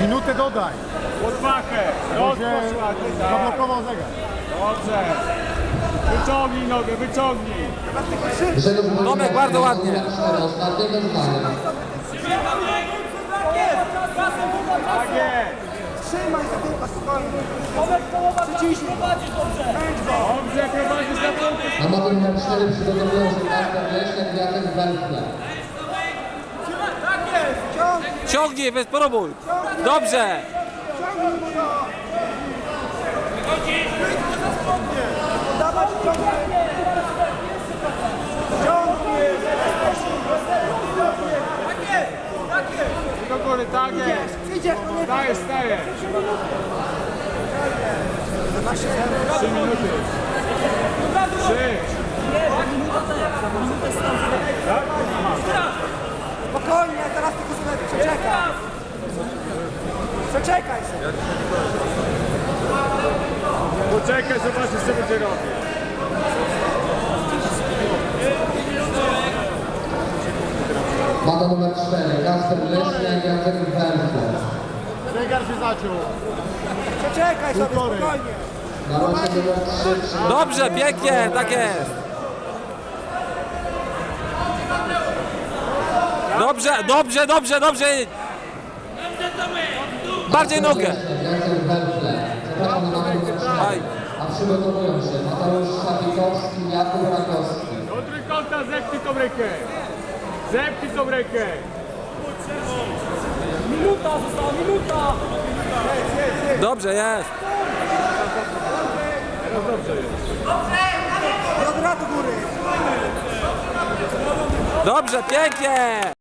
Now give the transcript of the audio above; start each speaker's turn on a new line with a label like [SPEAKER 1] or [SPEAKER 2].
[SPEAKER 1] Minutę dodaj. Będzie
[SPEAKER 2] Rozpoczła
[SPEAKER 1] zablokował zegar.
[SPEAKER 2] Dobrze. Wyciągnij nogę, wyciągnij.
[SPEAKER 3] Tomek, bardzo ładnie.
[SPEAKER 4] Zdania.
[SPEAKER 2] Tak jest.
[SPEAKER 5] Trzymaj za tyłka, spokojnie. Przyciśnij.
[SPEAKER 2] Dobrze, prowadzisz na piłkę.
[SPEAKER 4] Na mapie numer 4 przygotowują się Leśniak i Jacek Węfle.
[SPEAKER 3] Ciągnij, weź spróbuj. Dobrze.
[SPEAKER 2] Do góry, tak jest. Stajesz, stajesz. Trzy minuty. Trzy.
[SPEAKER 5] Spokojnie, teraz tylko sobie przeczekaj. Przeczekaj sobie.
[SPEAKER 2] Poczekaj, zobaczysz co będzie robił.
[SPEAKER 4] Mapa numer 4 Kasper i Jacek Węfle.
[SPEAKER 1] Zegar się zaciął.
[SPEAKER 5] Przeczekaj sobie,
[SPEAKER 1] Półtorej.
[SPEAKER 5] spokojnie.
[SPEAKER 4] Na mapie numer 3
[SPEAKER 3] Dobrze, pięknie, tak jest. Dobrze, dobrze, dobrze, dobrze. Bardziej nogę.
[SPEAKER 4] Jacek Węfle. Zapraszam na mapę numer 4.
[SPEAKER 3] Aj.
[SPEAKER 4] A przygotowują się Mateusz Szapikowski Jakub Rakowski.
[SPEAKER 2] Do trójkąta zepnij tą rękę. Zepnij tą rękę.
[SPEAKER 3] Dobrze jest.
[SPEAKER 5] Biodra do góry.
[SPEAKER 3] Dobrze, pięknie.